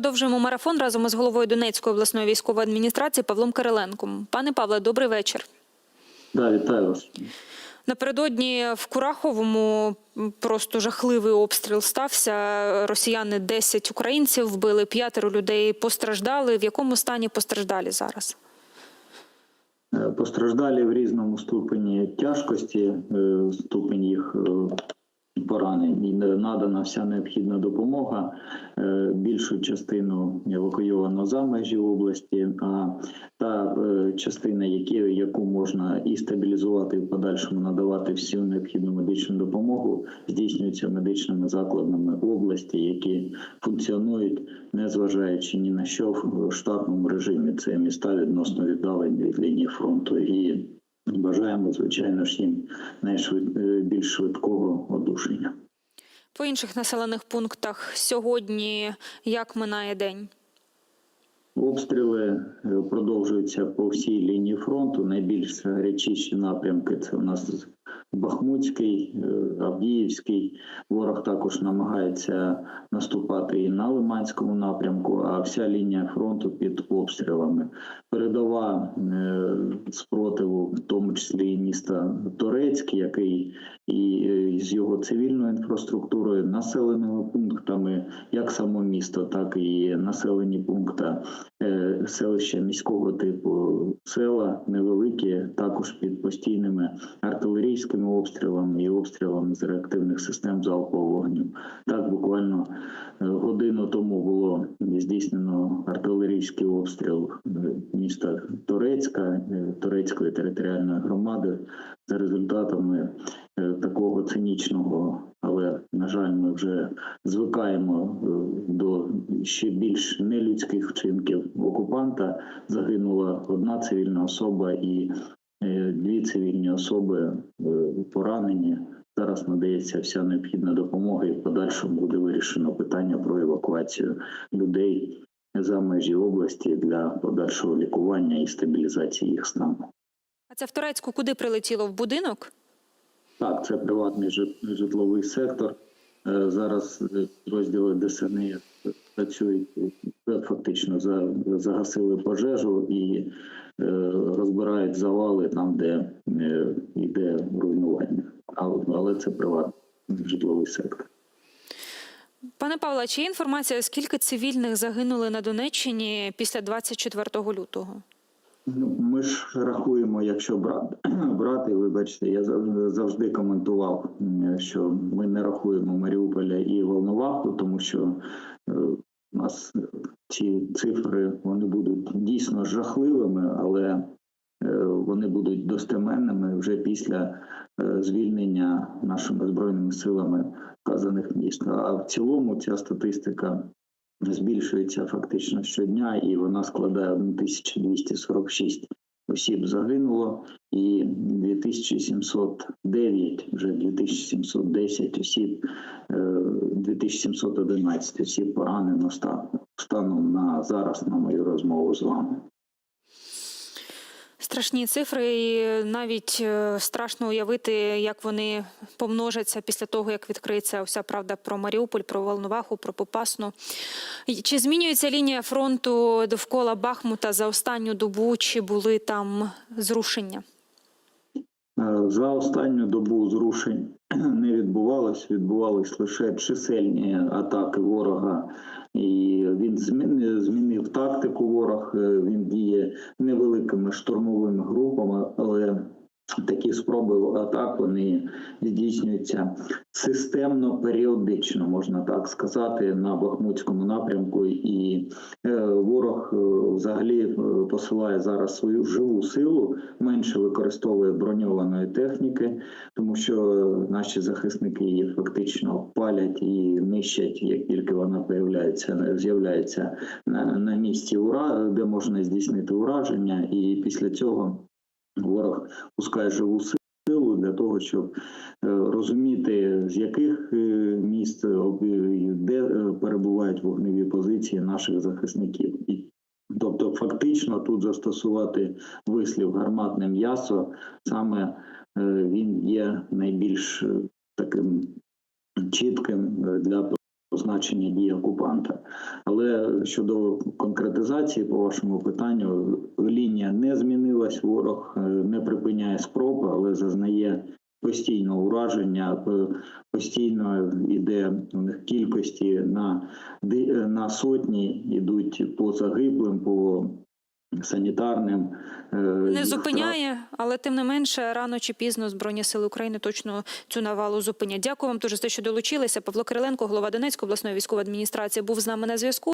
продовжуємо марафон разом із головою Донецької обласної військової адміністрації Павлом Кириленком. Пане Павле, добрий вечір. Да, вітаю вас. Напередодні в Кураховому просто жахливий обстріл стався. Росіяни 10 українців вбили, п'ятеро людей постраждали. В якому стані постраждалі зараз? Е, Постраждалі в різному ступені тяжкості, е, ступень їх е, поранень. І надана вся необхідна допомога. Е, Більшу частину евакуйовано за межі області, а та е, частина, яку можна і стабілізувати, і в подальшому надавати всю необхідну медичну допомогу, здійснюється медичними закладами області, які функціонують, незважаючи ні на що в штатному режимі. Це міста відносно віддалені від лінії фронту і бажаємо, звичайно ж, їм найшвид... е, більш швидкого одушення. По інших населених пунктах сьогодні як минає день? Обстріли е, продовжуються по всій лінії фронту. Найбільш гарячіші напрямки це у нас Бахмутський, е, Авдіївський. Ворог також намагається наступати і на Лиманському напрямку, а вся лінія фронту під обстрілами. Передова е, спротиву, в тому числі і міста Торецьк, який і е, з його цивільною інфраструктурою, населеними пунктами, як само місто, так і населені пункти селища міського типу, села невеликі, також під постійними артилерійськими обстрілами і обстрілами з реактивних систем залпового вогню. Так буквально е, годину тому було здійснено артилерійський обстріл е, міста Торецька, е, Торецької територіальної громади за результатами такого цинічного, але на жаль, ми вже звикаємо до ще більш нелюдських вчинків окупанта. Загинула одна цивільна особа і дві цивільні особи е, поранені. Зараз надається вся необхідна допомога, і в подальшому буде вирішено питання про евакуацію людей за межі області для подальшого лікування і стабілізації їх стану. А це в Турецьку куди прилетіло? В будинок? Так, це приватний житловий сектор. Е, Зараз е, розділи ДСНІ працюють е, фактично за, загасили пожежу і е, завали там, де е, йде руйнування. Але це приватний житловий сектор. Пане Павле, чи є інформація, скільки цивільних загинули на Донеччині після 24 лютого? Ну, ми ж рахуємо, якщо брати, брати, вибачте, я зав- завжди коментував, що ми не рахуємо Маріуполя і Волноваху, тому що е, у нас ці цифри вони будуть дійсно жахливими, але вони будуть достеменними вже після е, звільнення нашими збройними силами вказаних міст. А в цілому ця статистика збільшується фактично щодня, і вона складає 1246 осіб загинуло, і 2709, вже 2710 осіб, е, 2711 осіб поранено станом на зараз на мою розмову з вами. Страшні цифри, і навіть е, страшно уявити, як вони помножаться після того, як відкриється вся правда про Маріуполь, про Волноваху, про Попасну. Чи змінюється лінія фронту довкола Бахмута за останню добу? Чи були там зрушення? Е, За останню добу зрушень не відбувалось, відбувались лише чисельні атаки ворога, і він змінив, тактику. Ворог е, він діє невеликими штурмовими групами, але такі спроби атак вони здійснюються системно, періодично, можна так сказати, на Бахмутському напрямку. І е, ворог е, взагалі е, посилає зараз свою живу силу, менше використовує броньованої техніки, тому що наші захисники її фактично палять і нищать, як тільки вона появляється, з'являється на, місці де можна здійснити ураження, і після цього ворог пускає живу силу для того, щоб е, розуміти, з яких е, міст е, де перебувають вогневі позиції наших захисників. Тобто, фактично, тут застосувати вислів гарматне м'ясо, саме він є найбільш таким чітким для позначення дії окупанта. Але щодо конкретизації по вашому питанню, лінія не змінилась. Ворог е, не припиняє спроби, але зазнає постійного ураження, е, постійно йде у них кількості на е, на сотні йдуть по загиблим, по санітарним. Не зупиняє, але тим не менше, рано чи пізно Збройні сили України точно цю навалу зупинять. Дякую вам дуже за те, що долучилися. Павло Кириленко, голова Донецької обласної військової адміністрації, був з нами на зв'язку.